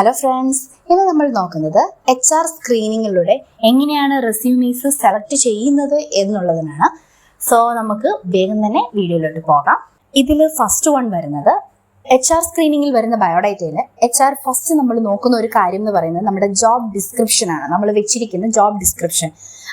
Hello friends ഇന്ന് നമ്മൾ നോക്കുന്നത് എച്ച് ആർ സ്ക്രീനിങ്ങിലൂടെ എങ്ങനെയാണ് റെസ്യൂമീസ് സെലക്ട് ചെയ്യുന്നത് എന്നുള്ളതിനാണ്. സോ നമുക്ക് വേഗം തന്നെ വീഡിയോയിലോട്ട് പോകാം. ഇതിൽ ഫസ്റ്റ് വൺ വരുന്നത് എച്ച് ആർ സ്ക്രീനിങ്ങിൽ വരുന്ന ബയോഡേറ്റയിൽ എച്ച് ആർ ഫസ്റ്റ് നമ്മൾ നോക്കുന്ന ഒരു കാര്യം എന്ന് പറയുന്നത് നമ്മുടെ ജോബ് ഡിസ്ക്രിപ്ഷൻ ആണ്. നമ്മൾ വെച്ചിരിക്കുന്ന ജോബ് ഡിസ്ക്രിപ്ഷൻ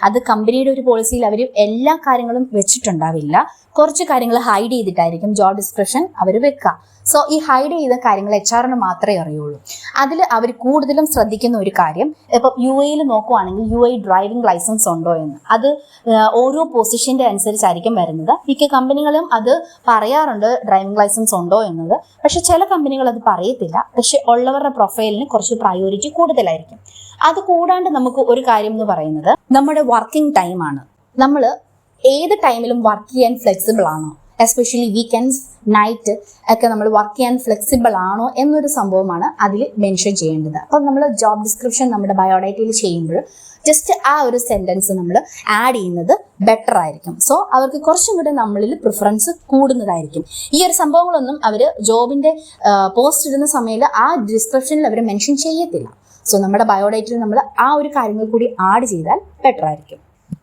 അത് കമ്പനിയുടെ ഒരു പോളിസിയിൽ അവർ എല്ലാ കാര്യങ്ങളും വെച്ചിട്ടുണ്ടാവില്ല. കുറച്ച് കാര്യങ്ങൾ ഹൈഡ് ചെയ്തിട്ടായിരിക്കും ജോബ് ഡിസ്ക്രിപ്ഷൻ അവർ വെക്കുക സോ ഈ ഹൈഡ് ചെയ്ത കാര്യങ്ങൾ എച്ച് ആറിന് മാത്രമേ അറിയുള്ളൂ. അതിൽ അവർ കൂടുതലും ശ്രദ്ധിക്കുന്ന ഒരു കാര്യം ഇപ്പം യു എയിൽ നോക്കുവാണെങ്കിൽ യു എ ഡ്രൈവിംഗ് ലൈസൻസ് ഉണ്ടോ എന്ന്. അത് ഓരോ പൊസിഷന്റെ അനുസരിച്ചായിരിക്കും വരുന്നത്. മിക്ക കമ്പനികളും അത് പറയാറുണ്ട് ഡ്രൈവിംഗ് ലൈസൻസ് ഉണ്ടോ എന്നത്. പക്ഷെ ചില കമ്പനികൾ അത് പറയത്തില്ല. പക്ഷെ ഉള്ളവരുടെ പ്രൊഫൈലിന് കുറച്ച് പ്രയോറിറ്റി കൂടുതലായിരിക്കും. അത് കൂടാണ്ട് നമുക്ക് ഒരു കാര്യം എന്ന് പറയുന്നത് നമ്മുടെ വർക്കിംഗ് ടൈമാണ് നമ്മൾ ഏത് ടൈമിലും വർക്ക് ചെയ്യാൻ ഫ്ലെക്സിബിൾ ആണോ? എസ്പെഷ്യലി വീക്കെൻഡ്സ് നൈറ്റ് ഒക്കെ നമ്മൾ വർക്ക് ചെയ്യാൻ ഫ്ലെക്സിബിൾ ആണോ എന്നൊരു സംഭവമാണ് അതിൽ മെൻഷൻ ചെയ്യേണ്ടത്. അപ്പം നമ്മൾ ജോബ് ഡിസ്ക്രിപ്ഷൻ നമ്മുടെ ബയോഡേറ്റയിൽ ചെയ്യുമ്പോൾ ജസ്റ്റ് ആ ഒരു സെന്റൻസ് നമ്മൾ ആഡ് ചെയ്യുന്നത് ബെറ്റർ ആയിരിക്കും. സോ അവർക്ക് കുറച്ചും കൂടെ നമ്മളിൽ പ്രിഫറൻസ് കൂടുന്നതായിരിക്കും. ഈ ഒരു സംഭവങ്ങളൊന്നും അവർ ജോബിന്റെ പോസ്റ്റ് ഇടുന്ന സമയത്ത് ആ ഡിസ്ക്രിപ്ഷനിൽ അവർ മെൻഷൻ ചെയ്യത്തില്ല. സോ നമ്മുടെ ബയോഡേറ്റയിൽ നമ്മൾ ആ ഒരു കാര്യങ്ങൾ കൂടി ആഡ് ചെയ്താൽ ബെറ്റർ ആയിരിക്കും.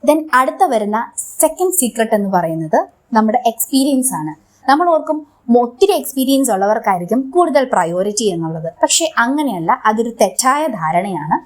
ദെൻ അടുത്ത വരുന്ന സെക്കൻഡ് സീക്രട്ട് എന്ന് പറയുന്നത് നമ്മുടെ എക്സ്പീരിയൻസ് ആണ്. നമ്മൾ ഓർക്കും ഒത്തിരി എക്സ്പീരിയൻസ് ഉള്ളവർക്കായിരിക്കും കൂടുതൽ പ്രയോറിറ്റി എന്നുള്ളത്. പക്ഷെ അങ്ങനെയല്ല അതൊരു തെറ്റായ ധാരണയാണ്.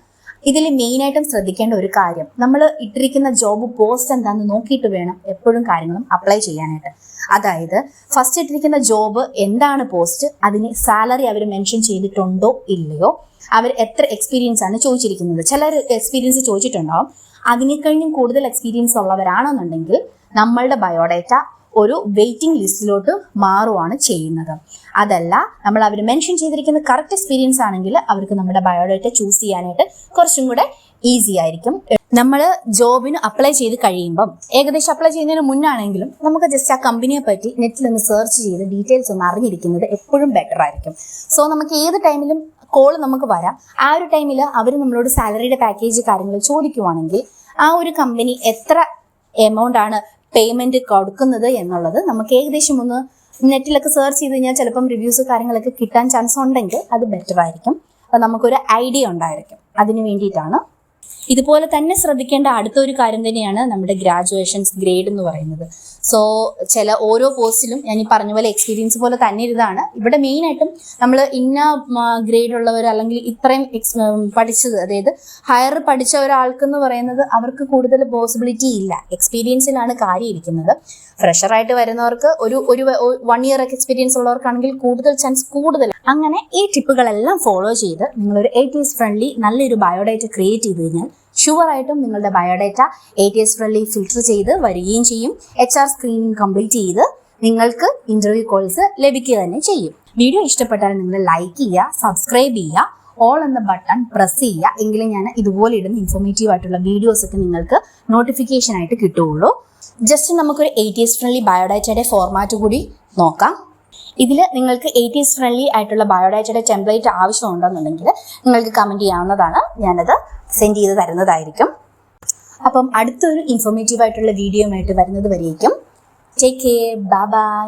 ഇതിൽ മെയിനായിട്ടും ശ്രദ്ധിക്കേണ്ട ഒരു കാര്യം നമ്മൾ ഇട്ടിരിക്കുന്ന ജോബ് പോസ്റ്റ് എന്താണെന്ന് നോക്കിയിട്ട് വേണം എപ്പോഴും കാര്യങ്ങളും അപ്ലൈ ചെയ്യാനായിട്ട്. അതായത് ഫസ്റ്റ് ഇട്ടിരിക്കുന്ന ജോബ് എന്താണ് പോസ്റ്റ് അതിന് സാലറി അവർ മെൻഷൻ ചെയ്തിട്ടുണ്ടോ ഇല്ലയോ? അവർ എത്ര എക്സ്പീരിയൻസ് ആണ് ചോദിച്ചിരിക്കുന്നത്? ചിലർ എക്സ്പീരിയൻസ് ചോദിച്ചിട്ടുണ്ടാവും. അതിനേക്കഴിഞ്ഞും കൂടുതൽ എക്സ്പീരിയൻസ് ഉള്ളവരാണെന്നുണ്ടെങ്കിൽ നമ്മളുടെ ബയോഡേറ്റ ഒരു വെയിറ്റിംഗ് ലിസ്റ്റിലോട്ട് മാറുവാണ് ചെയ്യുന്നത്. അതല്ല നമ്മൾ അവർ മെൻഷൻ ചെയ്തിരിക്കുന്ന കറക്റ്റ് എക്സ്പീരിയൻസ് ആണെങ്കിൽ അവർക്ക് നമ്മുടെ ബയോഡേറ്റ ചൂസ് ചെയ്യാനായിട്ട് കുറച്ചും കൂടെ ഈസി ആയിരിക്കും. നമ്മൾ ജോബിന് അപ്ലൈ ചെയ്ത് കഴിയുമ്പം ഏകദേശം അപ്ലൈ ചെയ്യുന്നതിന് മുന്നാണെങ്കിലും നമുക്ക് ജസ്റ്റ് ആ കമ്പനിയെ പറ്റി നെറ്റിൽ ഒന്ന് സെർച്ച് ചെയ്ത് ഡീറ്റെയിൽസ് ഒന്ന് അറിഞ്ഞിരിക്കുന്നത് എപ്പോഴും ബെറ്റർ ആയിരിക്കും. സോ നമുക്ക് ഏത് ടൈമിലും കോൾ നമുക്ക് വരാം. ആ ഒരു ടൈമിൽ അവർ നമ്മളോട് സാലറിയുടെ പാക്കേജ് കാര്യങ്ങൾ ചോദിക്കുവാണെങ്കിൽ ആ ഒരു കമ്പനി എത്ര എമൗണ്ട് ആണ് പേയ്മെന്റ് കൊടുക്കുന്നത് എന്നുള്ളത് നമുക്ക് ഏകദേശം ഒന്ന് നെറ്റിലൊക്കെ സെർച്ച് ചെയ്ത് കഴിഞ്ഞാൽ ചിലപ്പം റിവ്യൂസ് കാര്യങ്ങളൊക്കെ കിട്ടാൻ ചാൻസ് ഉണ്ടെങ്കിൽ അത് ബെറ്റർ ആയിരിക്കും. അപ്പോൾ നമുക്കൊരു ഐഡിയ ഉണ്ടായിരിക്കും. അതിന് വേണ്ടിയിട്ടാണ് ഇതുപോലെ തന്നെ ശ്രദ്ധിക്കേണ്ട അടുത്ത ഒരു കാര്യം തന്നെയാണ് നമ്മുടെ ഗ്രാജുവേഷൻസ് ഗ്രേഡ് എന്ന് പറയുന്നത്. സോ ചില ഓരോ പോസ്റ്റിലും ഞാൻ ഈ പറഞ്ഞ പോലെ എക്സ്പീരിയൻസ് പോലെ തന്നെ ഇതാണ്. ഇവിടെ മെയിൻ ആയിട്ടും നമ്മൾ ഇന്ന ഗ്രേഡ് ഉള്ളവർ അല്ലെങ്കിൽ ഇത്രയും പഠിച്ചത് അതായത് ഹയർ പഠിച്ച ഒരാൾക്ക് എന്ന് പറയുന്നത് അവർക്ക് കൂടുതൽ പോസിബിലിറ്റി ഇല്ല. എക്സ്പീരിയൻസിലാണ് കാര്യം ഇരിക്കുന്നത്. ഫ്രഷറായിട്ട് വരുന്നവർക്ക് ഒരു ഒരു വൺ ഇയർ എക്സ്പീരിയൻസ് ഉള്ളവർക്കാണെങ്കിൽ കൂടുതൽ ചാൻസ് കൂടുതൽ. അങ്ങനെ ഈ ടിപ്പുകളെല്ലാം ഫോളോ ചെയ്ത് നിങ്ങളൊരു എയ്റ്റ് ഈസ് ഫ്രണ്ട്ലി നല്ലൊരു ബയോഡേറ്റ ക്രിയേറ്റ് ചെയ്ത് ഷുവർ ആയിട്ടും നിങ്ങളുടെ biodata A T S friendly filter ചെയ്ത് വരികയും ചെയ്യും. എച്ച് ആർ സ്ക്രീനിങ് കംപ്ലീറ്റ് ചെയ്ത് നിങ്ങൾക്ക് ഇന്റർവ്യൂ കോൾസ് ലഭിക്കുക തന്നെ ചെയ്യും. വീഡിയോ ഇഷ്ടപ്പെട്ടാൽ നിങ്ങൾ ലൈക്ക് ചെയ്യുക സബ്സ്ക്രൈബ് ചെയ്യുക ഓൾ എന്ന ബട്ടൺ പ്രസ് ചെയ്യുക. എങ്കിലേ ഞാൻ ഇതുപോലെ ഇടുന്ന ഇൻഫോർമേറ്റീവ് ആയിട്ടുള്ള വീഡിയോസ് ഒക്കെ നിങ്ങൾക്ക് നോട്ടിഫിക്കേഷൻ ആയിട്ട് കിട്ടുകയുള്ളൂ. ജസ്റ്റ് നമുക്കൊരു എ ടി എസ് ഫ്രണ്ട്ലി ബയോഡാറ്റയുടെ ഫോർമാറ്റ് കൂടി നോക്കാം. ഇതിൽ നിങ്ങൾക്ക് എയ്റ്റ് ഇയേഴ്സ് ഫ്രണ്ട്ലി ആയിട്ടുള്ള ബയോഡാറ്റയുടെ ടെംപ്ലേറ്റ് ആവശ്യമുണ്ടെന്നുണ്ടെങ്കിൽ നിങ്ങൾക്ക് കമന്റ് ചെയ്യാവുന്നതാണ്. ഞാനത് സെൻഡ് ചെയ്ത് തരുന്നതായിരിക്കും. അപ്പം അടുത്തൊരു ഇൻഫോർമേറ്റീവ് ആയിട്ടുള്ള വീഡിയോ ആയിട്ട് വരുന്നത് വരേക്കും. Take care bye bye